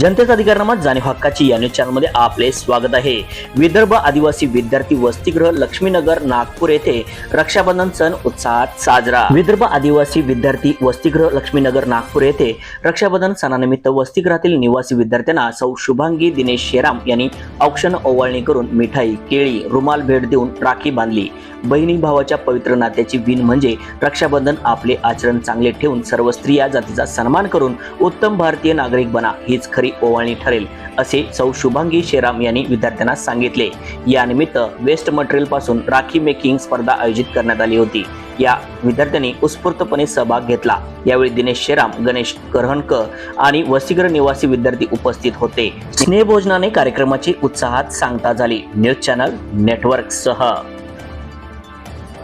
जनतेचा अधिकारनामा जाणीव हक्काची या न्यूज चॅनलमध्ये आपले स्वागत आहे. विदर्भ आदिवासी विद्यार्थी वसतिगृह लक्ष्मीनगर नागपूर येथे रक्षाबंधन सण उत्साहात साजरा. विदर्भ आदिवासी विद्यार्थी वसतिगृह लक्ष्मीनगर नागपूर येथे रक्षाबंधन सणानिमित्त वसतिगृहातील निवासी विद्यार्थ्यांना सौ शुभांगी दिनेश शेराम यांनी औक्षण ओवाळणी करून मिठाई केळी रुमाल भेट देऊन राखी बांधली. बहिणी भावाच्या पवित्र नात्याची विण म्हणजे रक्षाबंधन आपले आचरण चांगले ठेवून सर्व स्त्रिया जातीचा सन्मान करून उत्तम भारतीय नागरिक बना हीच खरी ओवाळणी ठरेल असे सौ शुभांगी शेराम यांनी विद्यार्थ्यांना सांगितले. यानिमित्त वेस्ट मटेरियलपासून राखी मेकिंग स्पर्धा आयोजित करण्यात आली होती. या विद्यार्थ्यांनी उत्स्फूर्तपणे सहभाग घेतला. यावेळी दिनेश शेराम गणेश करहणकर आणि वसतिगृह निवासी विद्यार्थी उपस्थित होते. स्नेहभोजनाने कार्यक्रमाची उत्साहात सांगता झाली. न्यूज चॅनल नेटवर्क सह